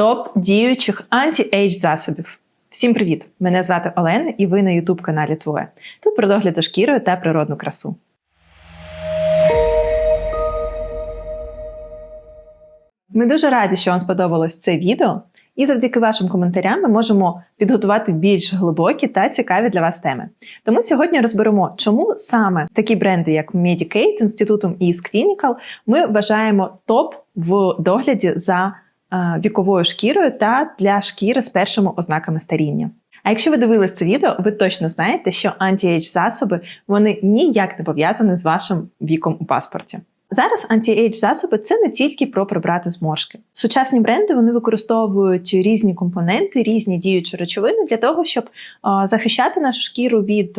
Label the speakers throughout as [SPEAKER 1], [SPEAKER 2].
[SPEAKER 1] топ діючих анті-ейдж засобів. Всім привіт! Мене звати Олена, і ви на youtube каналі Твоє. Тут про догляд за шкірою та природну красу. Ми дуже раді, що вам сподобалось це відео, і завдяки вашим коментарям ми можемо підготувати більш глибокі та цікаві для вас теми. Тому сьогодні розберемо, чому саме такі бренди, як Medicaid, інститутом Ease Clinical, ми вважаємо топ в догляді за віковою шкірою та для шкіри з першими ознаками старіння. А якщо ви дивились це відео, ви точно знаєте, що анті-ейдж засоби вони ніяк не пов'язані з вашим віком у паспорті. Зараз анті-ейдж засоби це не тільки про прибрати зморшки. Сучасні бренди вони використовують різні компоненти, різні діючі речовини для того, щоб а, захищати нашу шкіру від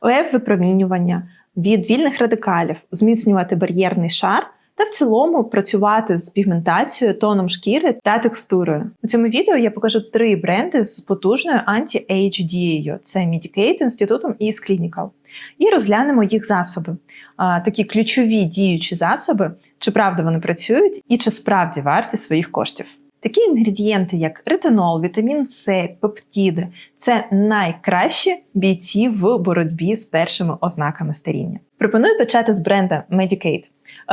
[SPEAKER 1] ОФ випромінювання, від вільних радикалів, зміцнювати бар'єрний шар. Та в цілому працювати з пігментацією, тоном шкіри та текстурою. У цьому відео я покажу три бренди з потужною анті-ейдж дією: це Medicaid, інститутом і Clinical. І розглянемо їх засоби, а, такі ключові діючі засоби, чи правда вони працюють і чи справді варті своїх коштів. Такі інгредієнти, як ретинол, вітамін С, пептиди це найкращі бійці в боротьбі з першими ознаками старіння. Пропоную почати з бренда Medicaid.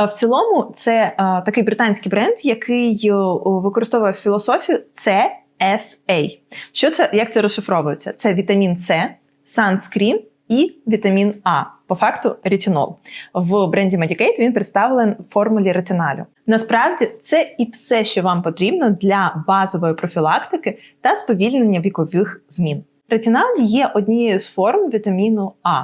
[SPEAKER 1] В цілому, це такий британський бренд, який використовує філософію CSA. Що це як це розшифровується? Це вітамін С, санскрін і вітамін А. По факту ретинол. В бренді Medicaid він представлений в формулі ретиналю. Насправді це і все, що вам потрібно для базової профілактики та сповільнення вікових змін. Ретинал є однією з форм вітаміну А,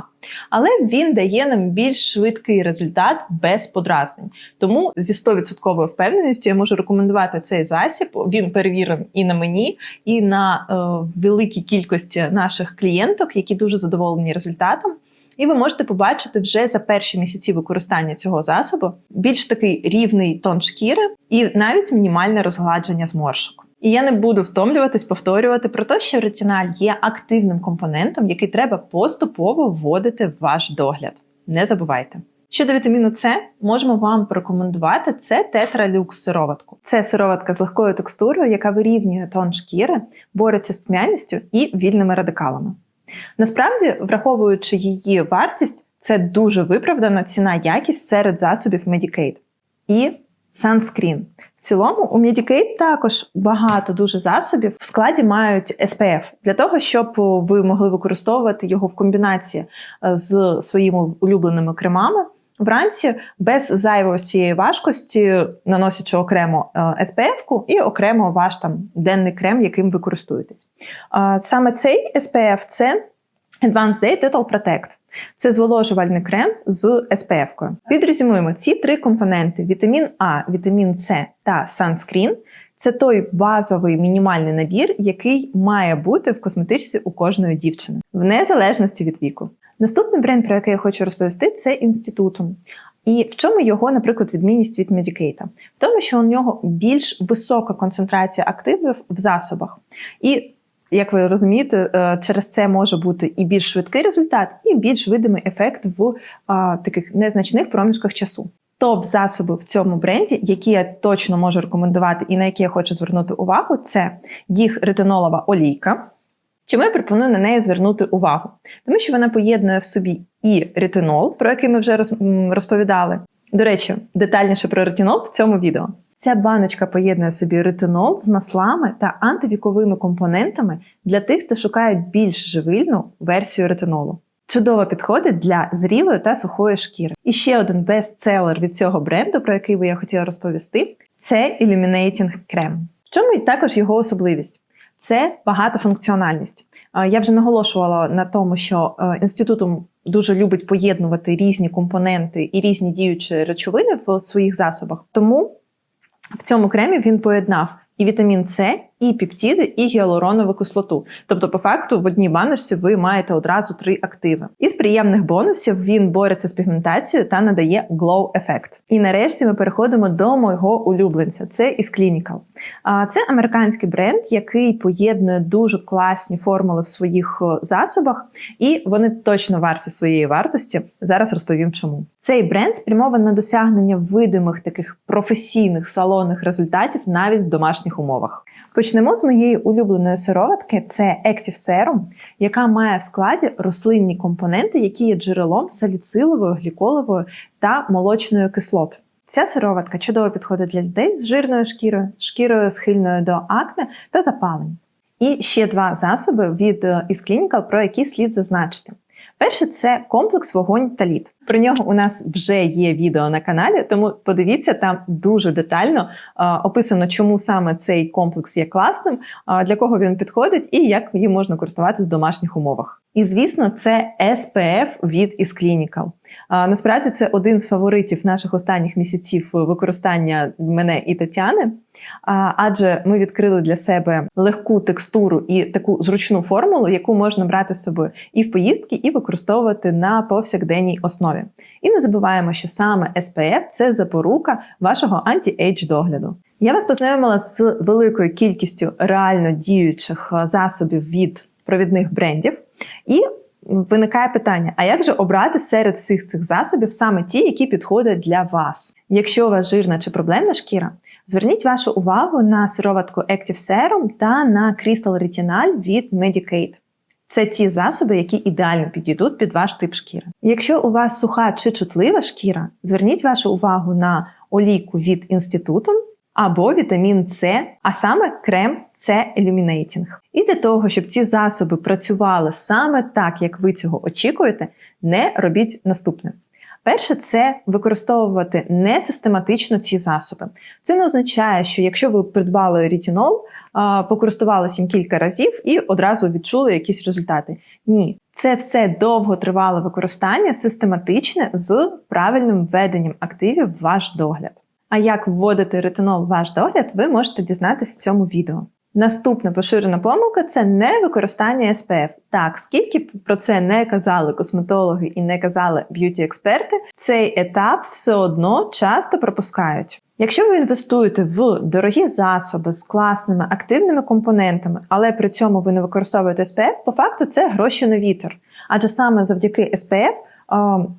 [SPEAKER 1] але він дає нам більш швидкий результат без подразнень. Тому зі 100% впевненістю я можу рекомендувати цей засіб. Він перевірений і на мені, і на е, великій кількості наших клієнток, які дуже задоволені результатом. І ви можете побачити вже за перші місяці використання цього засобу більш такий рівний тон шкіри і навіть мінімальне розгладження зморшок. І я не буду втомлюватись повторювати про те, що ретиналь є активним компонентом, який треба поступово вводити в ваш догляд. Не забувайте. Щодо вітаміну С, можемо вам порекомендувати це тетралюкс сироватку. Це сироватка з легкою текстурою, яка вирівнює тон шкіри, бореться з тьмяністю і вільними радикалами. Насправді, враховуючи її вартість, це дуже виправдана ціна якість серед засобів Medicaid. І Sunscreen. В цілому у Medicaid також багато дуже засобів в складі мають SPF для того, щоб ви могли використовувати його в комбінації е, з своїми улюбленими кремами. Вранці без зайвої цієї важкості, наносячи окремо е, SPF-ку і окремо ваш там денний крем, яким ви користуєтесь. Саме цей SPF це Advanced Day Total Protect. Це зволожувальний крем з SPF-кою. Підрезюмуємо ці три компоненти: вітамін А, вітамін С та санскрін. Це той базовий мінімальний набір, який має бути в косметичці у кожної дівчини, в незалежності від віку. Наступний бренд, про який я хочу розповісти, це інститутум. І в чому його, наприклад, відмінність від Медікейта? В тому, що у нього більш висока концентрація активів в засобах. І як ви розумієте, е, через це може бути і більш швидкий результат, і більш видимий ефект в таких незначних проміжках часу. Топ засоби в цьому бренді, які я точно можу рекомендувати, і на які я хочу звернути увагу, це їх ретинолова олійка. Чому я пропоную на неї звернути увагу? Тому що вона поєднує в собі і ретинол, про який ми вже розповідали. До речі, детальніше про ретинол в цьому відео. Ця баночка поєднує собі ретинол з маслами та антивіковими компонентами для тих, хто шукає більш живильну версію ретинолу. Чудово підходить для зрілої та сухої шкіри. І ще один бестселер від цього бренду, про який би я хотіла розповісти, це Illuminating Creme. В чому також його особливість? Це багатофункціональність. Я вже наголошувала на тому, що е, інститутом дуже любить поєднувати різні компоненти і різні діючі речовини в своїх засобах. Тому в цьому кремі він поєднав і вітамін С, і пептиди, і гіалуронову кислоту. Тобто, по факту, в одній баночці ви маєте одразу три активи. Із приємних бонусів він бореться з пігментацією та надає glow ефект. І нарешті ми переходимо до мого улюбленця. Це із Clinical. Це американський бренд, який поєднує дуже класні формули в своїх е, засобах, і вони точно варті своєї вартості. Зараз розповім, чому цей бренд спрямований на досягнення видимих таких професійних салонних результатів навіть в домашніх умовах. Почнемо з моєї улюбленої сироватки: це Active Serum, яка має в складі рослинні компоненти, які є джерелом саліцилової, гліколової та молочної кислот. Ця сироватка чудово підходить для людей з жирною шкірою, шкірою схильною до акне та запалень. І ще два засоби від Is Clinical, про які слід зазначити. Перше це комплекс вогонь та лід. Про нього у нас вже є відео на каналі, тому подивіться, там дуже детально описано, чому саме цей комплекс є класним, для кого він підходить і як їм можна користуватися в домашніх умовах. І звісно, це SPF від Clinical. Насправді це один з фаворитів наших останніх місяців використання мене і Тетяни, адже ми відкрили для себе легку текстуру і таку зручну формулу, яку можна брати з собою і в поїздки, і використовувати на повсякденній основі. І не забуваємо, що саме SPF – це запорука вашого анті-ейдж догляду. Я вас познайомила з великою кількістю реально діючих засобів від провідних брендів. І виникає питання: а як же обрати серед всіх цих засобів саме ті, які підходять для вас? Якщо у вас жирна чи проблемна шкіра, зверніть вашу увагу на сироватку Active Serum та на Crystal Retinal від Medicaid. Це ті засоби, які ідеально підійдуть під ваш тип шкіри. Якщо у вас суха чи чутлива шкіра, зверніть вашу увагу на олійку від інституту або вітамін С, а саме крем Illuminating. І для того, щоб ці засоби працювали саме так, як ви цього очікуєте, не робіть наступне. Перше, це використовувати не систематично ці засоби. Це не означає, що якщо ви придбали рітінол, покористувалися їм кілька разів і одразу відчули якісь результати. Ні, це все довготривале використання, систематичне з правильним введенням активів в ваш догляд. А як вводити ретинол в ваш догляд, ви можете дізнатися в цьому відео. Наступна поширена помилка це не використання SPF. Так, скільки про це не казали косметологи і не казали б'юті-експерти, цей етап все одно часто пропускають. Якщо ви інвестуєте в дорогі засоби з класними активними компонентами, але при цьому ви не використовуєте SPF, по факту це гроші на вітер. Адже саме завдяки SPF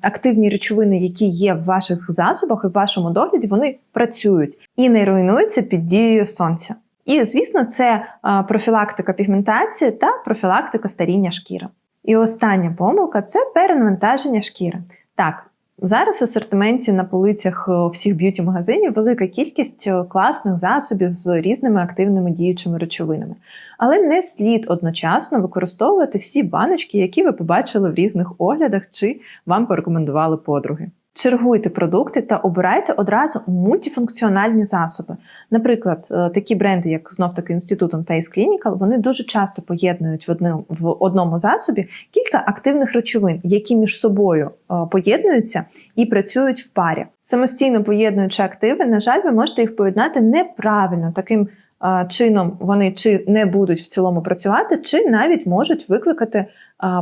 [SPEAKER 1] активні речовини, які є в ваших засобах і в вашому догляді, вони працюють і не руйнуються під дією сонця. І, звісно, це профілактика пігментації та профілактика старіння шкіри. І остання помилка це перенавантаження шкіри. Так, зараз в асортименті на полицях всіх б'юті-магазинів велика кількість класних засобів з різними активними діючими речовинами. Але не слід одночасно використовувати всі баночки, які ви побачили в різних оглядах чи вам порекомендували подруги. Чергуйте продукти та обирайте одразу мультифункціональні засоби. Наприклад, е, такі бренди, як знов таки інститутом та Clinical, вони дуже часто поєднують в одному, в одному засобі кілька активних речовин, які між собою е, поєднуються і працюють в парі. Самостійно поєднуючи активи, на жаль, ви можете їх поєднати неправильно таким. Е, чином вони чи не будуть в цілому працювати, чи навіть можуть викликати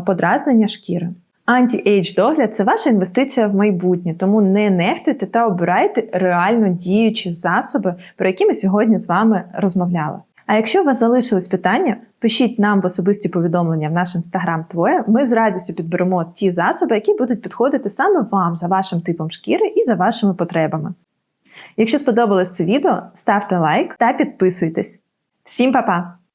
[SPEAKER 1] подразнення шкіри. Анті-ейдж догляд це ваша інвестиція в майбутнє, тому не нехтуйте та обирайте реально діючі засоби, про які ми сьогодні з вами розмовляли. А якщо у вас залишились питання, пишіть нам в особисті повідомлення в наш інстаграм Твоє. Ми з радістю підберемо ті засоби, які будуть підходити саме вам за вашим типом шкіри і за вашими потребами. Якщо сподобалось це відео, ставте лайк та підписуйтесь. Всім па-па!